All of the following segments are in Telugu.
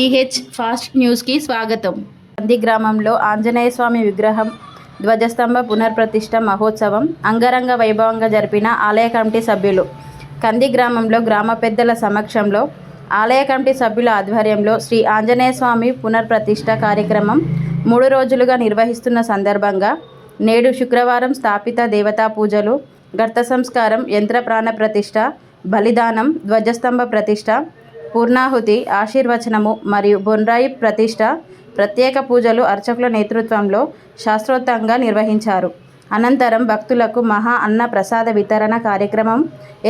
పిహెచ్ ఫాస్ట్ న్యూస్కి స్వాగతం. కంది గ్రామంలో ఆంజనేయ స్వామి విగ్రహం ధ్వజస్తంభ పునర్ప్రతిష్ఠ మహోత్సవం అంగరంగ వైభవంగా జరిపిన ఆలయ కమిటీ సభ్యులు. కంది గ్రామంలో గ్రామ పెద్దల సమక్షంలో ఆలయ కమిటీ సభ్యుల ఆధ్వర్యంలో శ్రీ ఆంజనేయ స్వామి పునర్ప్రతిష్ఠ కార్యక్రమం మూడు రోజులుగా నిర్వహిస్తున్న సందర్భంగా నేడు శుక్రవారం స్థాపిత దేవతా పూజలు గర్త సంస్కారం యంత్ర ప్రాణ ప్రతిష్ఠ బలిదానం ధ్వజస్తంభ ప్రతిష్ట పూర్ణాహుతి ఆశీర్వచనము మరియు బొన్రాయి ప్రతిష్ట ప్రత్యేక పూజలు అర్చకుల నేతృత్వంలో శాస్త్రోత్తంగా నిర్వహించారు. అనంతరం భక్తులకు మహా అన్న ప్రసాద వితరణ కార్యక్రమం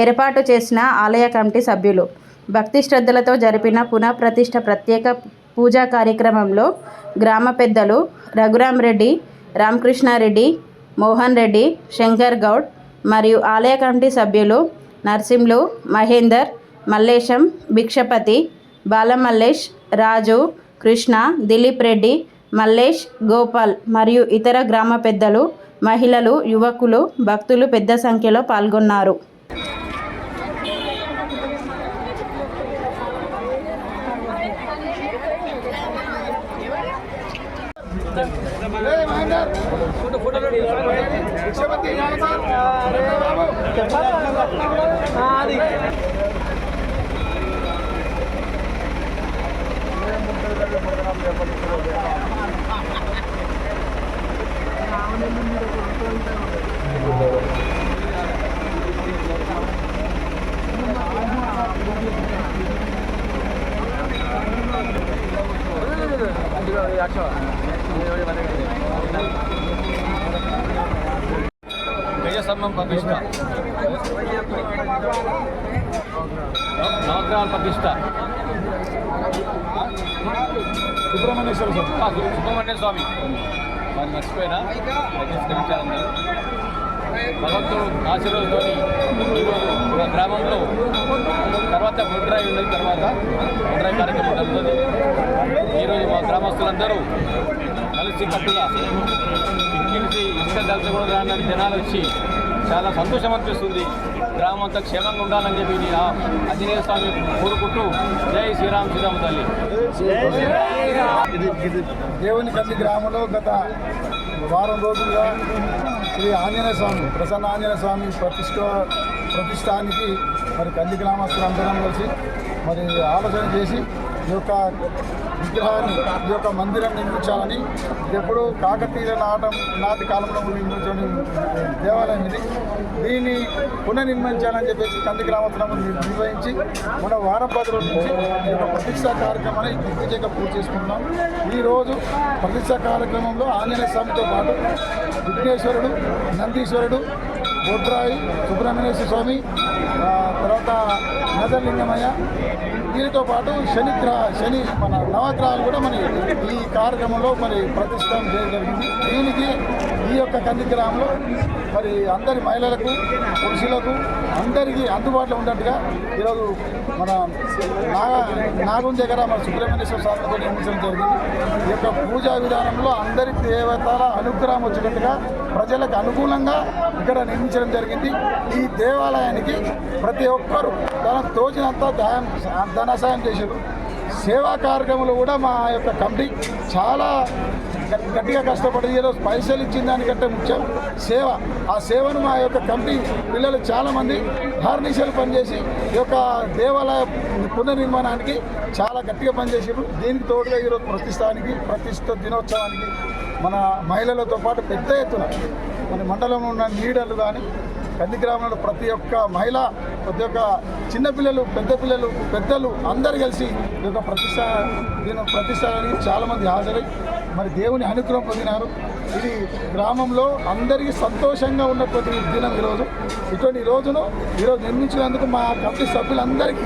ఏర్పాటు చేసిన ఆలయ కమిటీ సభ్యులు. భక్తి శ్రద్ధలతో జరిపిన పునఃప్రతిష్ట ప్రత్యేక పూజా కార్యక్రమంలో గ్రామ పెద్దలు రఘురాం రెడ్డి రామకృష్ణారెడ్డి మోహన్ రెడ్డి శంకర్ గౌడ్ మరియు ఆలయ కమిటీ సభ్యులు నర్సింలు మహేందర్ మల్లేశం భిక్షపతి బాలమల్లేష్ రాజు కృష్ణ దిలీప్ రెడ్డి మల్లేష్ గోపాల్ మరియు ఇతర గ్రామ పెద్దలు మహిళలు యువకులు భక్తులు పెద్ద సంఖ్యలో పాల్గొన్నారు. గజస్తంభం ప్రతిష్ట నవగ్రహాల ప్రతిష్ట సుబ్రహ్మణ్యేశ్వర స్వామి. సుబ్రహ్మణ్య స్వామి. వారిని మర్చిపోయినా? నమస్కరించాలన్నారు భగవంతుడు ఆశీర్వాదంతో ఈరోజు మా గ్రామంలో తర్వాత బొడ్రాయి ఉన్నది తర్వాత. బొడ్రాయి కార్యక్రమం జరుగుతుంది. ఈరోజు మా గ్రామస్తులందరూ కలిసి కట్టుగా ఇంటికి ఇసుక దళిత కూడా జనాలు వచ్చి చాలా సంతోషం అనిపిస్తుంది. గ్రామం అంతా క్షేమంగా ఉండాలని చెప్పి నేను ఆ ఆంజనేయ స్వామి కోరుకుంటూ జై శ్రీరామ్ శ్రీరామ తల్లి. దేవుని కల్లి గ్రామంలో గత వారం రోజులుగా శ్రీ ఆంజనేయ స్వామి ప్రసన్న ఆంజనేయ స్వామి ప్రతిష్ట ప్రతిష్టానికి మరి కల్లి గ్రామస్తులు అందరం కలిసి మరి ఆలోచన చేసి ఈ యొక్క విగ్రహాన్ని ఈ యొక్క మందిరం నిర్మించాలని ఎప్పుడు కాకతీయ నాటం నాటి కాలంలో నిర్మించని దేవాలయం ఇది. దీన్ని పునర్నిర్మించాలని చెప్పేసి కంది గ్రామస్తులను నిర్వహించి మన వారంపద్రు నుంచి ఈ యొక్క ప్రతిష్టా కార్యక్రమాన్ని దిగ్విజయంగా పూర్తి చేసుకుంటున్నాం. ఈరోజు ప్రతిష్టా కార్యక్రమంలో ఆంజనేయ స్వామితో పాటు విఘ్నేశ్వరుడు నందీశ్వరుడు బొడ్రాయి సుబ్రహ్మణ్యేశ్వర స్వామి తర్వాత నదలింగమయ్య దీనితో పాటు శని గ్రహ శని మన నవగ్రహాలు కూడా మరి ఈ కార్యక్రమంలో మరి ప్రతిష్టం చేయడం జరిగింది. దీనికి ఈ యొక్క కంది గ్రామంలో మరి అందరి మహిళలకు పురుషులకు అందరికీ అందుబాటులో ఉన్నట్టుగా ఈరోజు మన నాగ నాగం దగ్గర మన సుబ్రహ్మణ్యేశ్వర స్వామితో నిర్మించడం జరిగింది. ఈ యొక్క పూజా విధానంలో అందరి దేవతల అనుగ్రహం వచ్చేటట్టుగా ప్రజలకు అనుకూలంగా ఇక్కడ నిర్మించడం జరిగింది. ఈ దేవాలయానికి ప్రతి ఒక్కరూ తన తోచినంత దాయం ధన సాయం చేశారు. సేవా కార్యక్రమంలో కూడా మా యొక్క కమిటీ చాలా గట్టిగా కష్టపడి ఈరోజు పైసలు ఇచ్చిన దానికంటే ముఖ్యం సేవ. ఆ సేవను మా యొక్క కమిటీ పిల్లలు చాలామంది హార్నిషలు పనిచేసి ఈ యొక్క దేవాలయ పునర్నిర్మాణానికి చాలా గట్టిగా పనిచేసారు దీనికి తోడుగా ఈరోజు ప్రతిష్టానికి ప్రతిష్ట దినోత్సవానికి మన మహిళలతో పాటు పెద్ద ఎత్తున మన మండలంలో ఉన్న లీడర్లు కానీ కంది గ్రామంలో ప్రతి ఒక్క మహిళ ప్రతి ఒక్క చిన్నపిల్లలు పెద్ద పిల్లలు పెద్దలు అందరు కలిసి ఈ యొక్క ప్రతిష్ట దీని ప్రతిష్టానికి చాలామంది హాజరై మరి దేవుని అనుగ్రహం పొందినారు. ఇది గ్రామంలో అందరికీ సంతోషంగా ఉన్నటువంటి దినం ఈరోజు. ఇటువంటి రోజును ఈరోజు నిర్మించినందుకు మా కమిటీ సభ్యులందరికీ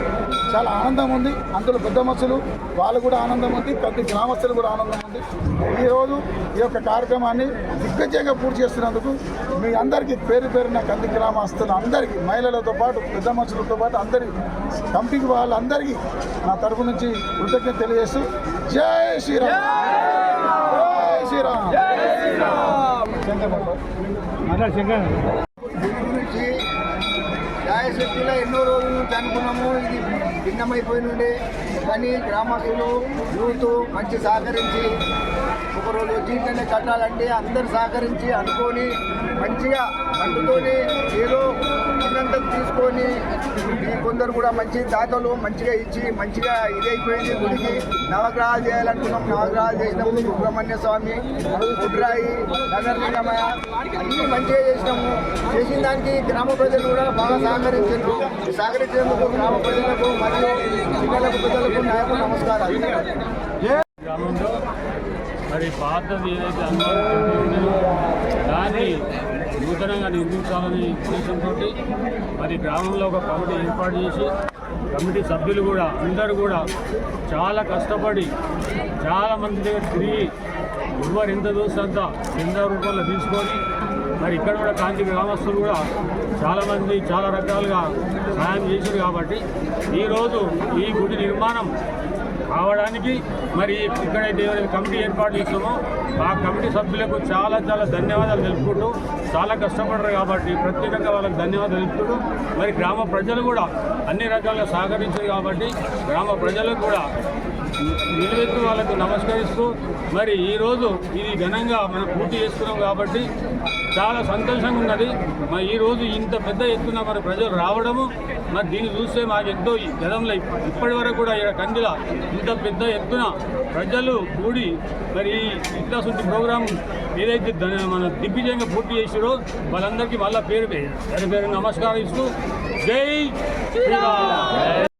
చాలా ఆనందం ఉంది. అందులో పెద్ద మనుషులు వాళ్ళు కూడా ఆనందం ఉంది. ప్రతి గ్రామస్తులు కూడా ఆనందం ఉంది. ఈరోజు ఈ యొక్క కార్యక్రమాన్ని దిగ్గజంగా పూర్తి చేస్తున్నందుకు మీ అందరికీ పేరు పేరున కంది గ్రామస్తులు అందరికీ మహిళలతో పాటు పెద్ద మనుషులతో పాటు అందరి కమిటీకి వాళ్ళందరికీ నా తరపు నుంచి కృతజ్ఞత తెలియజేస్తూ జై శ్రీరామ్. జై శ్రీరామ్. న్యాయశక్తిలో ఎన్నో రోజులు నుంచి అనుకున్నాము ఇది భిన్నమైపోయి ఉండే కానీ గ్రామస్తులు యూత్ మంచి సహకరించి ఒకరోజు జీవితాన్ని కట్టాలంటే అందరు సహకరించి అనుకొని మంచిగా అంటుకొని ఏదో ఉన్నంత తీసుకొని కొందరు కూడా మంచి దాతలు మంచిగా ఇచ్చి మంచిగా ఇదైపోయింది గుడికి. నవగ్రహాలు చేయాలనుకున్నాం నవగ్రహాలు చేసినాము సుబ్రహ్మణ్య స్వామి కుట్రాయి నగరలింగమయ అన్ని మంచిగా చేసినాము. చేసిన దానికి గ్రామ ప్రజలు కూడా బాగా సహకరించారు. సహకరించేందుకు గ్రామ ప్రజలకు మరియు పిల్లలకు పెద్దలకు నాయకు నమస్కారాలు. గ్రామంలో మరి పాతది ఏదైతే దాన్ని నూతనంగా నిర్మించాలని ఉద్దేశంతో మరి గ్రామంలో ఒక కమిటీ ఏర్పాటు చేసి కమిటీ సభ్యులు కూడా అందరూ కూడా చాలా కష్టపడి చాలా మంది దగ్గర తిరిగి ఎవరు ఎంత దోస్తంత కింద రూపంలో తీసుకొని మరి ఇక్కడ కూడా కాంతి గ్రామస్తులు కూడా చాలామంది చాలా రకాలుగా సహాయం చేశారు కాబట్టి ఈరోజు ఈ గుడి నిర్మాణం కావడానికి మరి ఇక్కడైతే ఎవరైతే కమిటీ ఏర్పాటు చేస్తామో ఆ కమిటీ సభ్యులకు చాలా చాలా ధన్యవాదాలు తెలుపుకుంటూ చాలా కష్టపడరు కాబట్టి ప్రత్యేకంగా వాళ్ళకి ధన్యవాదాలు తెలుపుకుంటూ మరి గ్రామ ప్రజలు కూడా అన్ని రకాలుగా సహకరించారు కాబట్టి గ్రామ ప్రజలకు కూడా నిలువెత్తు వాళ్ళకు నమస్కరిస్తూ మరి ఈరోజు ఇది ఘనంగా మనం పూర్తి చేస్తున్నాం కాబట్టి చాలా సంతోషంగా ఉన్నది. మరి ఈరోజు ఇంత పెద్ద ఎత్తున మరి ప్రజలు రావడము మరి దీన్ని చూస్తే మాకు ఎంతో ఈ గతంలో ఇప్పటి వరకు కూడా ఇక్కడ కందిల ఇంత పెద్ద ఎత్తున ప్రజలు కూడి మరి ఈ ఇట్లాసుంటి ప్రోగ్రాం ఏదైతే మన దిగ్విజయంగా పూర్తి చేసిరో వాళ్ళందరికీ మళ్ళా పేరు పేరు పేరు నమస్కారం ఇస్తూ జై శ్రీరామ్.